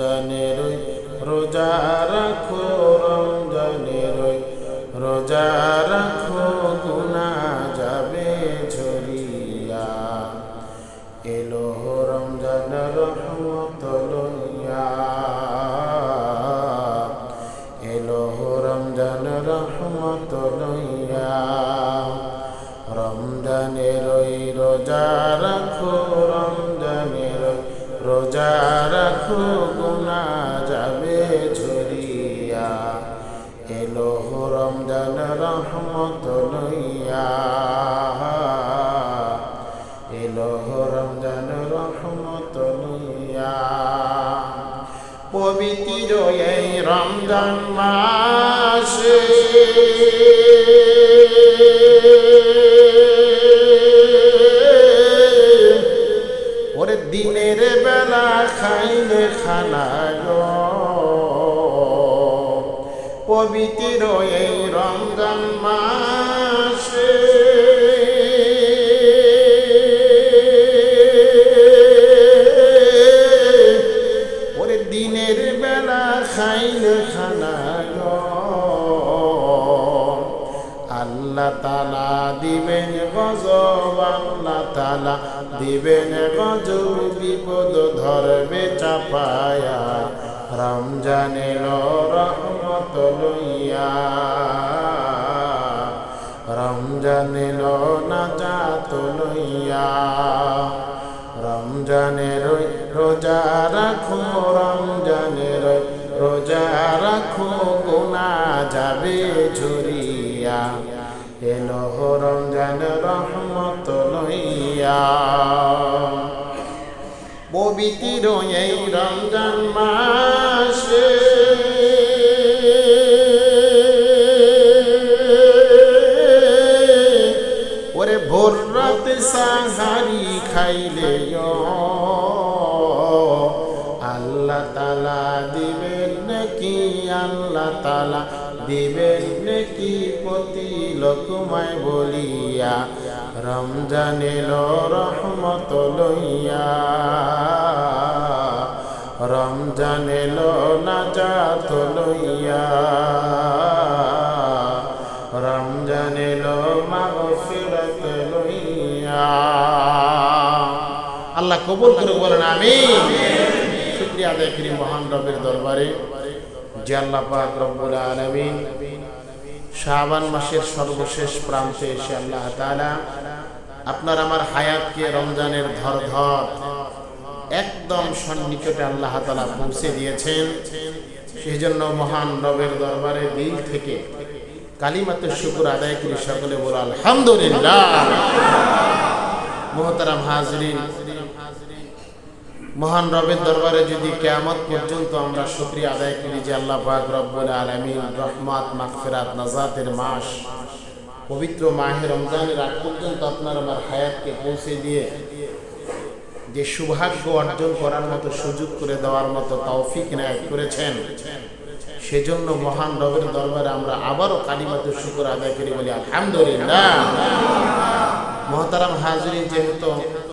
রমজানের রোজা রাখো, রমজানের রোজা রাখো গুনা যাবে ঝরিয়া। এলো রমজান রহমত লইয়া। এলো রমজান রহমত লইয়া। রমজানের রোজা রাখো, রমজানের রোজা রাখো রমজান রহমত লইয়া এলো রমজান রহমত লইয়া পবিত্র এই রমজান মাসে ওরে দিনের বেলা খাইলে খানা গো। পবিত্র এই রমজান মাসে। ওরে দিনের বেলা খাইলে খানা আল্লাহ তালা দিবেন গজব, আল্লাহ তালা দিবেন গজব, বিপদ ধরবে চাপায়া। রমজান এলো রহমত লইয়া রমজান এলো নাজাত লইয়া রমজানের রোজা রাখো রমজানের রোজা রাখো গুনা যাবে ঝুরিয়া। এলো রমজান রহমত লইয়া। পবিত্র এই রমজান মাসে খাইলে আল্লাহ তালা দিবেন নাকি, আল্লাহ তালা দিবেন নাকি প্রতি লোকমায় বলিয়া। রমজান এলো রহমত লইয়া। রমজান এলো নাজাত লইয়া। রমজান এলো মাগফিরাত লইয়া। আল্লাহ কবুল করে বলেন আমি শুক্রিয়া আদায় করি মহান রবের দরবারে। যে আল্লাহ পাক রব্বুল শাবান মাসের সর্বশেষ প্রান্তে এসে আল্লাহ আপনার আমার হায়াতকে রমজানের ধর ধর একদম সন্নিকটে আল্লাহ তাআলা পৌঁছে দিয়েছেন। সেই জন্য মহান রবের দরবারে দিল থেকে কালিমাতে শুকুর আদায় করি, সকলে বলো আলহামদুলিল্লাহ। মোহতারাম হাজরিন মহান রবের দরবারে যদি কেয়ামত পর্যন্ত আমরা শুক্রিয়া আদায় করি যে আল্লাহ রব্বুল আলামিন রহমাত, মাগফিরাত, নাজাতের মাস, পবিত্র মাহে রমজানের আগ পর্যন্ত আপনার আমার হায়াতকে পৌঁছে দিয়ে যে সৌভাগ্য অর্জন করার মতো সুযোগ করে দেওয়ার মতো তৌফিক নায়ক করেছেন, সেজন্য মহান রবের দরবারে আমরা আবারও কালিমাতে শুকুর আদায় করি বলি আলহামদুলিল্লাহ। মহতারাম হাজরিন, যেহেতু